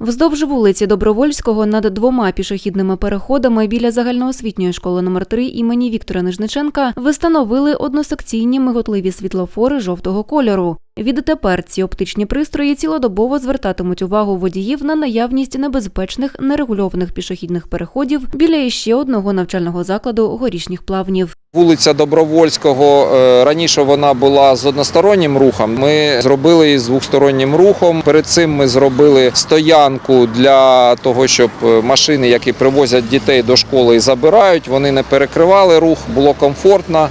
Вздовж вулиці Добровольського над двома пішохідними переходами біля загальноосвітньої школи номер 3 імені Віктора Нижниченка встановили односекційні миготливі світлофори жовтого кольору. Відтепер ці оптичні пристрої цілодобово звертатимуть увагу водіїв на наявність небезпечних нерегульованих пішохідних переходів біля іще одного навчального закладу горішніх плавнів. Вулиця Добровольського е, раніше вона була з одностороннім рухом. Ми зробили її з двостороннім рухом. Перед цим ми зробили стоянку для того, щоб е, машини, які привозять дітей до школи і забирають, вони не перекривали рух, було комфортно.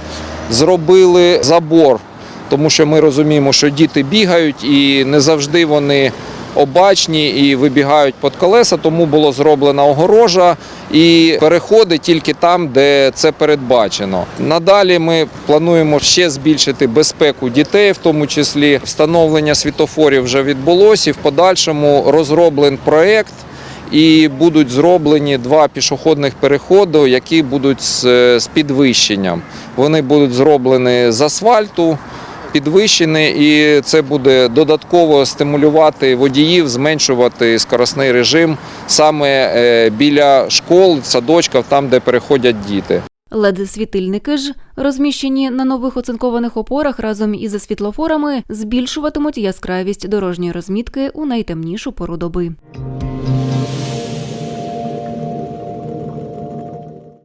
Зробили забор, тому що ми розуміємо, що діти бігають і не завжди вони обачні і вибігають під колеса, тому було зроблена огорожа і переходи тільки там, де це передбачено. Надалі ми плануємо ще збільшити безпеку дітей, в тому числі встановлення світофорів вже відбулося. І в подальшому розроблений проект. І будуть зроблені два пішохідних переходи, які будуть з підвищенням. Вони будуть зроблені з асфальту, підвищені, і це буде додатково стимулювати водіїв, зменшувати скоростний режим саме е, біля школ, садочків, там, де переходять діти. LED-світильники ж, розміщені на нових оцинкованих опорах разом із світлофорами, збільшуватимуть яскравість дорожньої розмітки у найтемнішу пору доби.